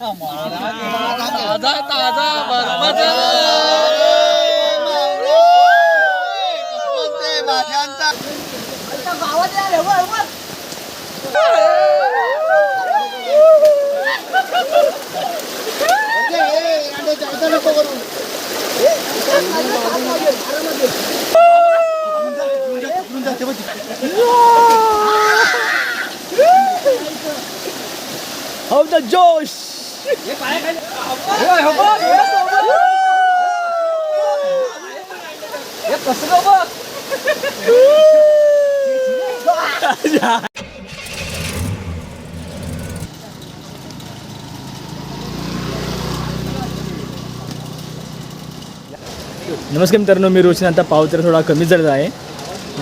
તાજા તાજા Of the Josh! नमस्कार मित्रांनो मी रोशन. आता पाऊस तर थोडा कमी झाला आहे.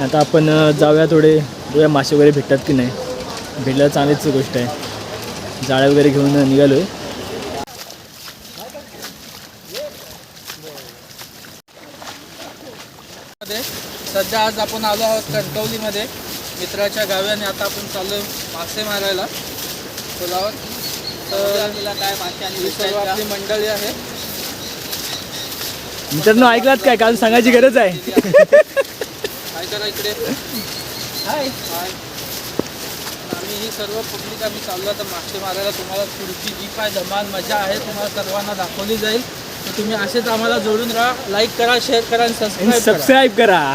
आता आपण जाऊया थोडे मासे वगैरे भेटतात की नाही. भेटलं चांगलीच गोष्ट आहे. जाळ्या वगैरे घेऊन निघालो आहे आज आपण आलो आहोत कणकवलीमध्ये मित्राच्या गावी आणि आता आपण चाललोय मासे मारायला. पुलावर तर काय मासे आणि सर्व आपली मंडळी आहे. मित्रांनो ऐकलात काय? काल सांगायची गरज आहे. काय करा इकडे. हाय. हाय. आम्ही ही सर्व पब्लिक आम्ही चाललो आता मासे मारायला. तुम्हाला पुढची जी काय धमाल मजा आहे तुम्हाला सर्वांना दाखवली जाईल. तर तुम्ही असेच आम्हाला जोडून राहा. लाईक करा शेअर करा आणि आणि सबस्क्राईब करा. सबस्क्राईब करा.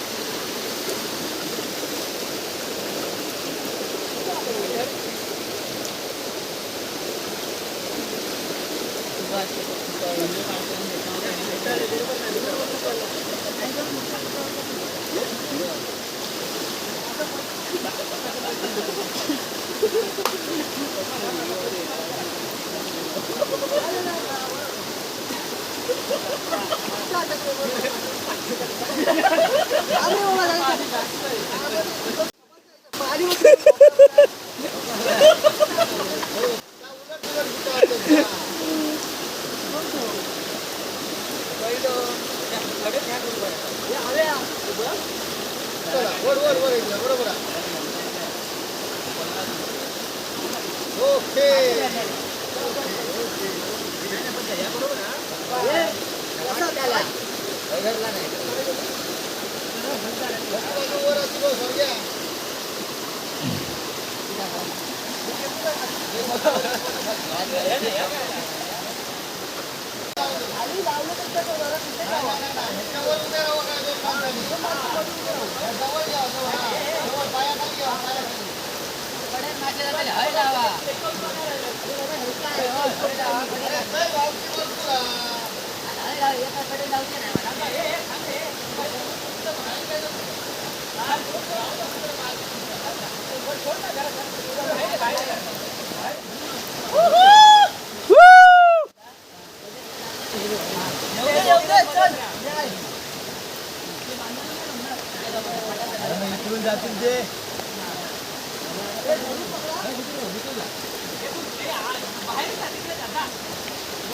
हा हो मला सांगा माझी मुलगी चांगली आहे. लक्ष ठेवा रे बरोबर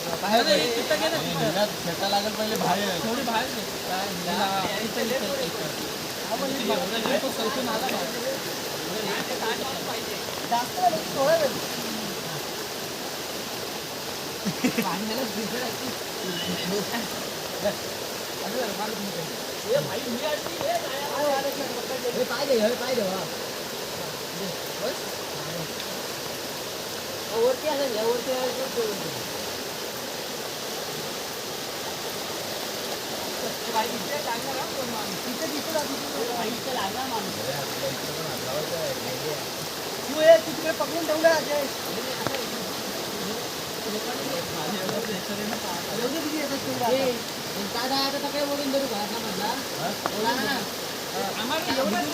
वैब्या सुटला की काय? यानं ती जाते हळूहळू त्याला आपण घे, त्याला तू त्याला तू तिकडे पकडून ठेवलं नाही, नाही, तिथं घे ना,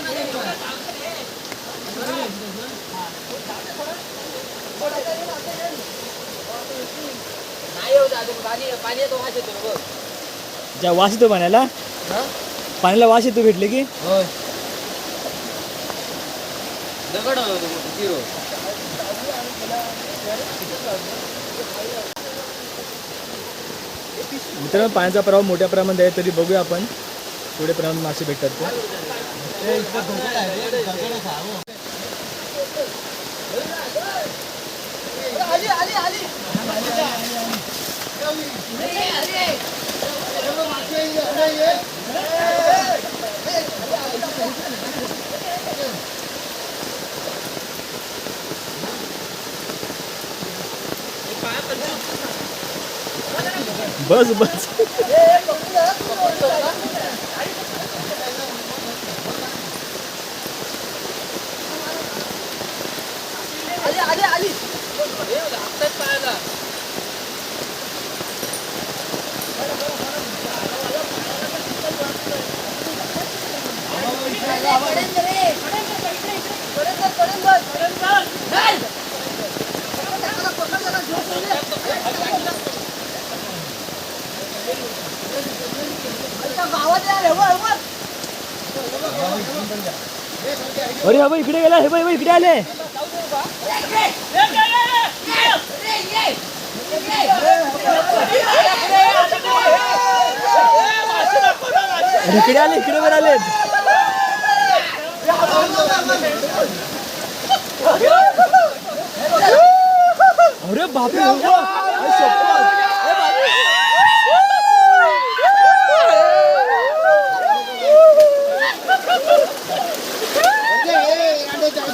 नाही, तिथं. हिला फेटा लागेल पहिले बाहेर थोडी हा, इथं, इथं, तो ज्या वास येतो पाण्याला पाण्याला वास येतो भेटले की? दगड मित्रांनो पाण्याचा प्रवाह मोठ्या प्रमाणात आहे तरी बघूया आपण. थोडे प्रमाणात मासे भेटतात ते ते इथं दगड आहे रे, दगडच आहे, हो. बस बस हे लागतात पायाला. अरे हा इकडे गेला हे बाई इकडे आले. इकडे आले इकडे वर आले अरे बापरे हो, हो गं. अरे शपथ. ए बापरे.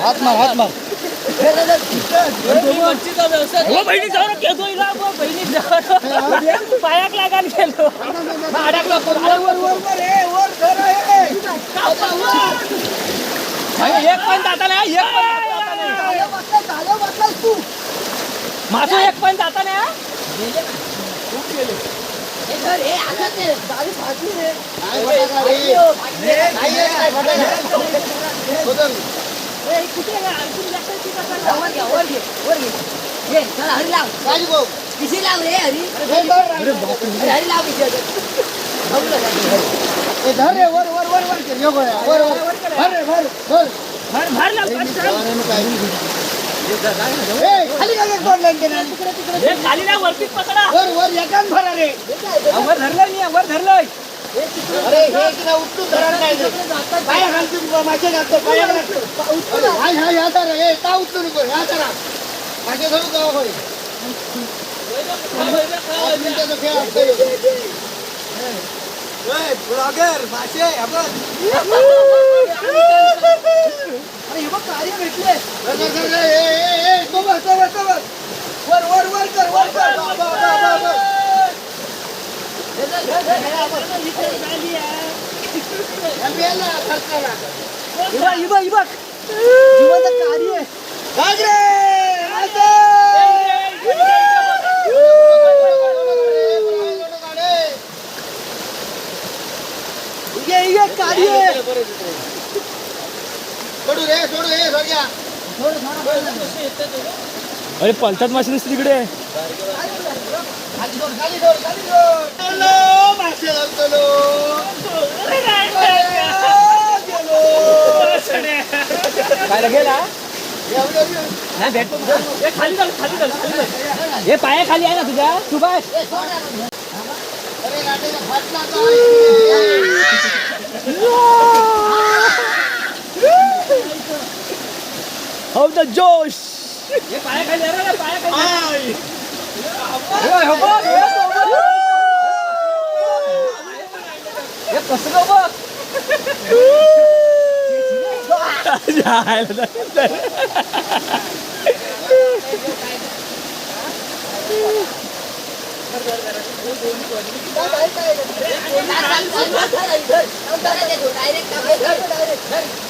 हात मार हात मार बहिणी हिला बहिणी पायाक लागान गेलो अडकला एक पण जाता नाही एक पण माझं एक पण जाता नाही हा. किशी लाव रे हरी हे धर रे. अरे हरी लाव किशी हे धर रे वर वर वर वर कर. यो गोळ्या. वर वर भर रे भर भर जवानानं काय नाही. ए, खाली काय करतो online ते नाही. खाली ना वरतीच पकडा वर वर एकाच भरा रे वर धरलं नाही वर धरलंय अरे हे इकडं उचलून धरा नाही रे. पाया घालतो माझ्या घालतो पाया घालतो अरे, हाय हाय ह्या धरा ए का उचलू नको ह्या धरा माझ्या धरू का होय पाच मिनिटाचा खेळ असतो ह्यो. ब्लॉगर मासे आपण अरे हे बघ कार्य भेटले. वर वर वर कर वर कर. बा, बा, बा, बा, बा. ह्या बियाला खर्चाला. जाग रे, नाचो. सोडू रे सोडू रे सोड्या अरे पलतात मासे दिसते तिकडे गेला भेट हे पाया खाली आहे ना तुझ्या. तू बाय अरे गाडीला फाटला काय ऑफ द जोश हे पाया खाली आहे ना पाया खाली होय, हो बघ, हे तो बघ. हे कसं बघ जायला जायला. या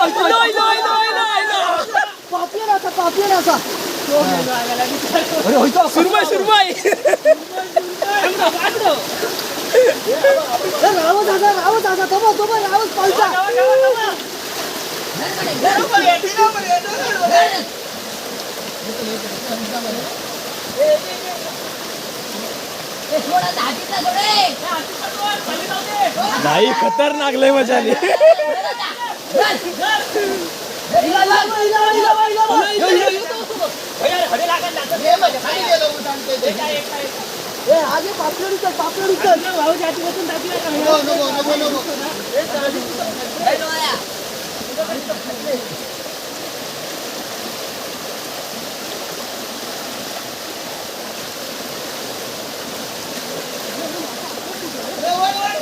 गड्डर हो. सुरमई सुरमई नाही खतरनाक लय मजा आली खाली गेलो उठाणते ते. नको नको नको नको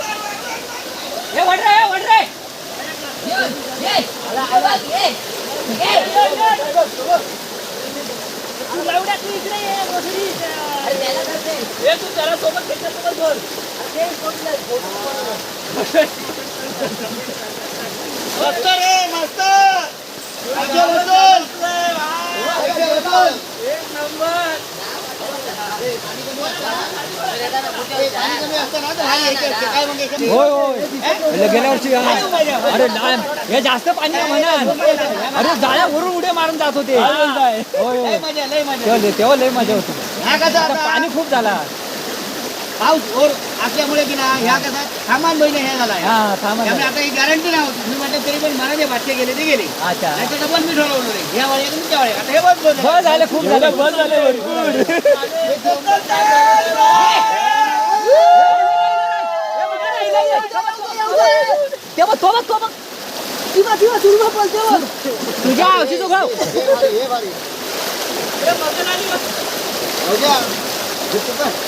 हे वड रे वड रे हे तू रे मस्त पैसे वसूल होय होय. गेल्या वर्षी अरे हे जास्त पाणी म्हणा अरे जाळ्या वरून उड्या मारून जात होते. होय होय. तेव्हा लय- मजा होती. पाणी खूप झाला. पाऊस जोर असल्यामुळे की ना ह्या कसा सामान महिने हे झाला हा थांबा त्यामुळे. आता ही गॅरंटी नाही होती. मी म्हटलं तरी पण मला जे गेले ते गेले. अच्छा. नाही तर डबल मी ठरवलं रे. ह्या वाळे तुमच्या वाळे आता हे बस बस बस झालं खूप झालं. बस झालं. तेव्हा तो बघ तो बघ तुझ्या हे भारी हे भारी हो. आला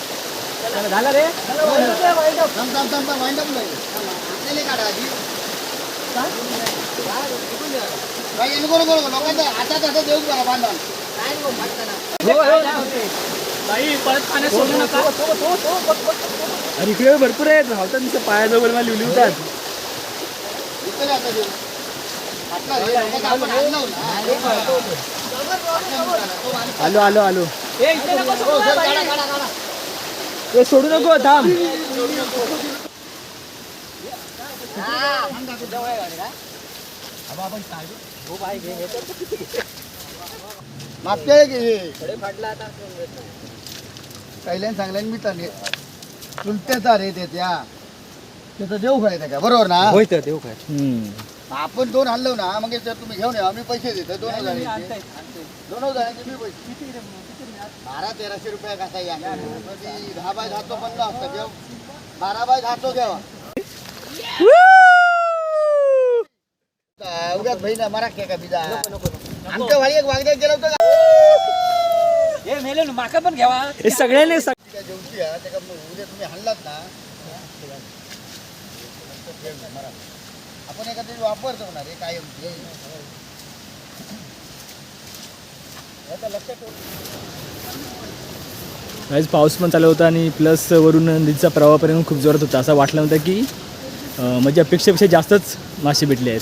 लोकांचं हातात हातात देऊ करा नको अरे इकडे भरपूर आहेत धावतात नुसतं पायाजवळ मला लिवली होतात आलो आलो आलो हो. ए, सोडू नको थांब घे. पहिल्यान सांगल्यान मी तर चुलत्याचा रे ते त्या त्याचं देऊ काय त्या बरोबर ना हम्म. आपण दोन आणलो ना मग जर तुम्ही घेऊन या. आम्ही पैसे देतो. दोन जणांचे दोन मी पैसे. बारा तेराशे रुपये कसा या? दहा बाय दहाचो पन्नास असतं. घेऊ बारा बाय दहाचो घ्यावा. उद्याच बहीण मरा के का बिजा आमच्या वाडी एक वागद्यात गेलो होतो माका पण घ्यावा. हे सगळ्यांनी सग- त्या जेवची आहे त्याका मग उद्या तुम्ही हल्लात ना? मरा. आपण एखादी वापरतो ना रे कायम. लक्षात पाऊस पण चालू होता आणि प्लस वरून नदीचा प्रवाह परिणाम खूप जोरात होता. असं वाटलं होतं की म्हणजे अपेक्षेपेक्षा जास्तच मासे भेटले आहेत.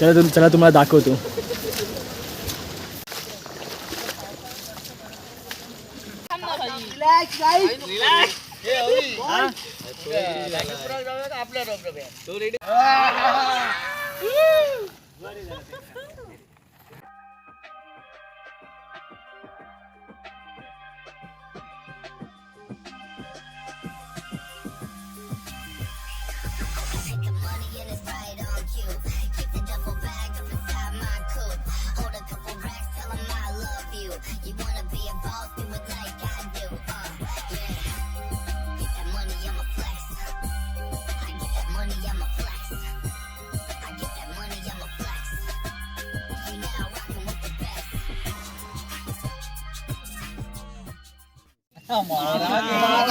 चला तुम चला तुम्हाला दाखवतो रिलॅक्स गाईस हे हवी. त्या नागेश्वराला जाऊया का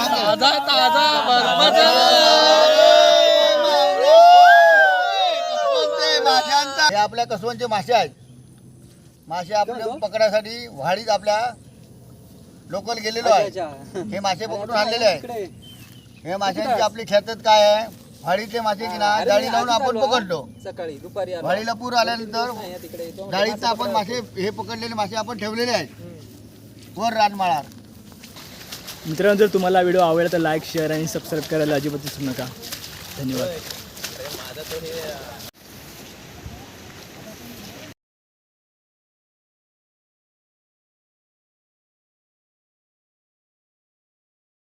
ताजा ताजा हे आपल्या कसवंचे मासे आहेत. मासे आपल्या पकडासाठी व्हाडीत आपल्या लोकल गेलेलो आहे. हे मासे पकडून आणलेले आहेत. हे माशांची आपली खेळतात काय आहे? व्हाडीतले मासे की ना जाळी लावून आपण पकडलो सकाळी दुपारी आलो. व्हाडीला पूर आल्यानंतर. जाळीत आपण मासे हे पकडलेले मासे आपण ठेवलेले आहेत. वर रानमाळार मित्रांनो जर तुम्हाला व्हिडिओ आवडला तर लाईक शेअर आणि सबस्क्राईब करायला अजिबात विसरू नका. धन्यवाद.